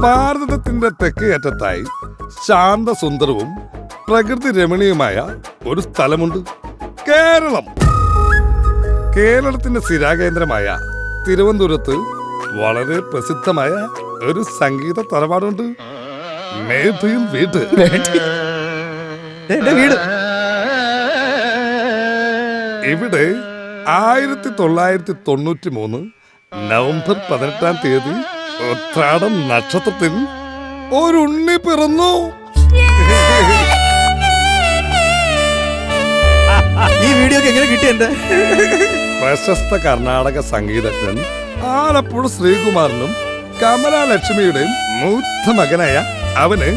ഭാരതത്തിന്റെ തെക്കേ അറ്റത്തായി ശാന്തസുന്ദരവും പ്രകൃതി രമണീയമായ ഒരു സ്ഥലമുണ്ട് കേരളം. കേരളത്തിന്റെ സ്ഥിരാകേന്ദ്രമായ തിരുവനന്തപുരത്ത് വളരെ പ്രസിദ്ധമായ ഒരു സംഗീത തറവാടുണ്ട്. മേധയിൽ വീട്. വീട്. ഇവിടെ ആയിരത്തി തൊള്ളായിരത്തി തൊണ്ണൂറ്റി മൂന്ന് നവംബർ പതിനെട്ടാം തീയതി ഉത്രാടം നക്ഷത്രത്തിൽ ഒരു ഉണ്ണി പിറന്നു. ഈ വീഡിയോ എങ്ങനെ കിട്ടി എന്റെ? പ്രശസ്ത കർണാടക സംഗീതജ്ഞൻ ആലപ്പുഴ ശ്രീകുമാറിനും കമലാലക്ഷ്മിയുടെയും മൂത്ത മകനായ അവന്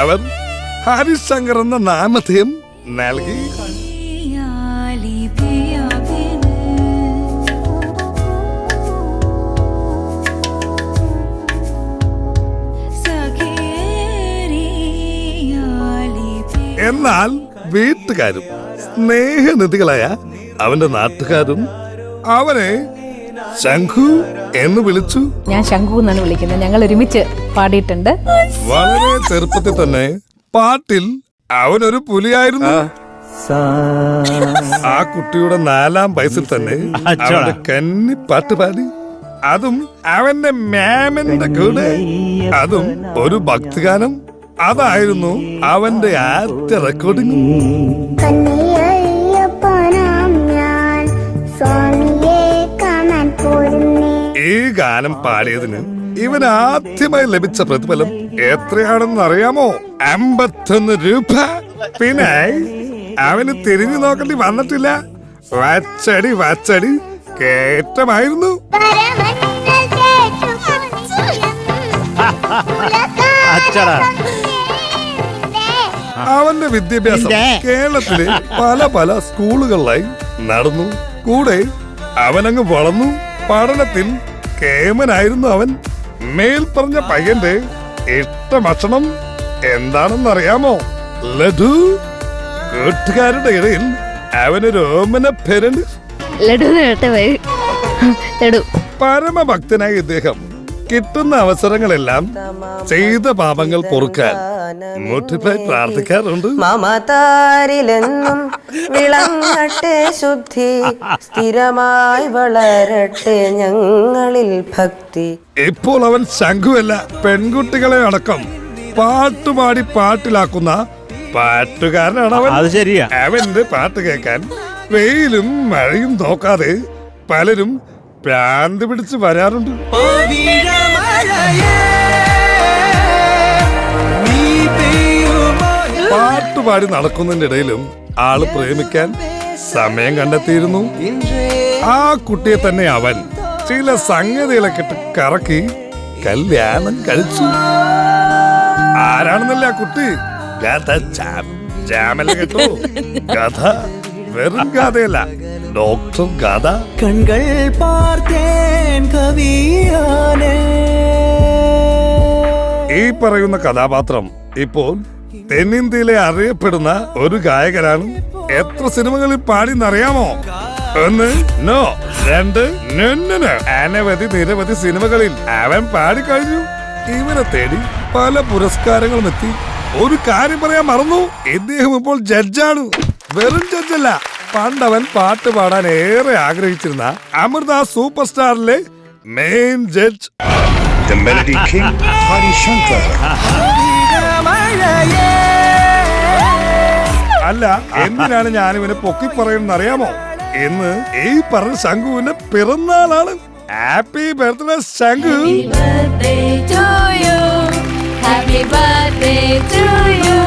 അവർ ഹരിശങ്കർ എന്ന നാമധേയം നൽകി. എന്നാൽ വീട്ടുകാരും സ്നേഹനിധികളായ അവന്റെ നാട്ടുകാരും അവനെ ശംഖു എന്ന് വിളിച്ചു. ഞാൻ ശംഖു എന്നാണ് വിളിക്കുന്നത്. ഞങ്ങൾ ഒരുമിച്ച് പാടിയിട്ടുണ്ട്. വളരെ ചെറുപ്പത്തിൽ തന്നെ പാട്ടിൽ അവനൊരു പുലിയായിരുന്നു. ആ. കുട്ടിയുടെ നാലാം വയസ്സിൽ തന്നെ അവന്റെ കന്നി പാട്ട് പാടി. അതും അവന്റെ മാമന്റെ കൂടെ. അതും ഒരു ഭക്തിഗാനം. അതായിരുന്നു അവന്റെ ആദ്യ റെക്കോർഡിംഗ് ഈ ഗാനം പാടിയതിന് ഇവൻ ആദ്യമായി ലഭിച്ച പ്രതിഫലം എത്രയാണെന്ന് അറിയാമോ? അമ്പത്തൊന്ന് രൂപ. പിന്നെ അവന് തിരിഞ്ഞു നോക്കേണ്ടി വന്നിട്ടില്ല. വച്ചടി വച്ചടി കേറ്റമായിരുന്നു. അച്ചടാ. അവന്റെ വിദ്യാഭ്യാസം കേരളത്തിലെ പല പല സ്കൂളുകളിലായി നടന്നു. കൂടെ അവനങ്ങ് വളർന്നു. പഠനത്തിൽ കേമനായിരുന്നു അവൻ. മേൽ പറഞ്ഞ പയ്യന്റെ ഇഷ്ടഭക്ഷണം എന്താണെന്നറിയാമോ? ലഡു. കൂട്ടുകാരുടെ ഇടയിൽ അവനൊരു ഓമന പേരുണ്ട് ലഡു ലഡു. പരമഭക്തനായ ഇദ്ദേഹം കിട്ടുന്ന അവസരങ്ങളെല്ലാം ചെയ്ത പാപങ്ങൾ പൊറുക്കാൻ മുട്ടിപ്പായി പ്രാർത്ഥിക്കാറുണ്ട്. മമതാരിലെന്നും വിളങ്ങട്ടെ ശുദ്ധി സ്ഥിരമായി വളരട്ടെ ഞങ്ങളിൽ ഭക്തി. ഇപ്പോൾ അവൻ ശംഖുവല്ല പെൺകുട്ടികളെ അടക്കം പാട്ടുപാടി പാട്ടിലാക്കുന്ന പാട്ടുകാരനാണ് അവൻ. അത് ശരിയാ. അവന്റെ പാട്ട് കേൾക്കാൻ വെയിലും മഴയും നോക്കാതെ പലരും ഭ്രാന്ത് പിടിച്ച് വരാറുണ്ട്. പാട്ടുപാടി നടക്കുന്നതിന്റെ ഇടയിലും ആൾ പ്രേമിക്കാൻ സമയം കണ്ടെത്തിയിരുന്നു. ആ കുട്ടിയെ തന്നെ അവൻ ചില സംഗതികളൊക്കെ ഇട്ട് കറക്കി കല്യാണം കഴിച്ചു. ആരാണെന്നല്ല ആ കുട്ടി? കഥ വെറും കഥയല്ല ഡോക്ടർ കഥ കൺകൾ പാർത്തേൻ കവിയാനേ. ഈ പറയുന്ന കഥാപാത്രം ഇപ്പോൾ തെന്നിന്ത്യയിലെ അറിയപ്പെടുന്ന ഒരു ഗായകനാണ് എത്ര സിനിമകളിൽ പാടിന്നറിയാമോ ഒന്ന് നോ രണ്ട് അനവധി നിരവധി സിനിമകളിൽ അവൻ പാടിക്കഴിഞ്ഞു. ഇവനെ തേടി പല പുരസ്കാരങ്ങളും എത്തി. ഒരു കാര്യം പറയാൻ മറന്നു. ഇദ്ദേഹം ഇപ്പോൾ ജഡ്ജാണ്. വെറും ജഡ്ജല്ല. പണ്ടവൻ പാട്ട് പാടാൻ ഏറെ ആഗ്രഹിച്ചിരുന്ന Amrita super സ്റ്റാറിലെ main judge. The Melody King, Hari Shankar. അല്ല എന്തിനാണ് ഞാൻ ഇവനെ പൊക്കി പറയുന്നത് അറിയാമോ ഇന്ന് ഈ പറഞ്ഞ ശംഖുവിന്റെ പിറന്നാളാണ് happy birthday Shankhu birthday to you happy birthday to you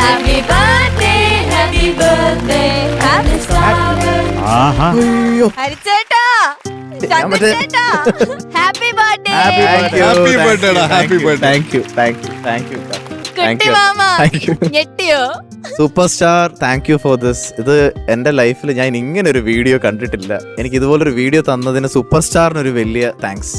happy birthday happy birthday happy birthday ആഹാ Hari ഞാൻ മറ്റേ- happy birthday happy birthday happy birthday thank you thank you thank you mama thank you super star thank you for this ഇത് എന്റെ ലൈഫിൽ ഞാൻ ഇങ്ങനെ ഒരു video കണ്ടിട്ടില്ല. എനിക്ക് ഇതുപോലൊരു വീഡിയോ തന്നതിന് സൂപ്പർ സ്റ്റാറിന് ഒരു വലിയ താങ്ക്സ്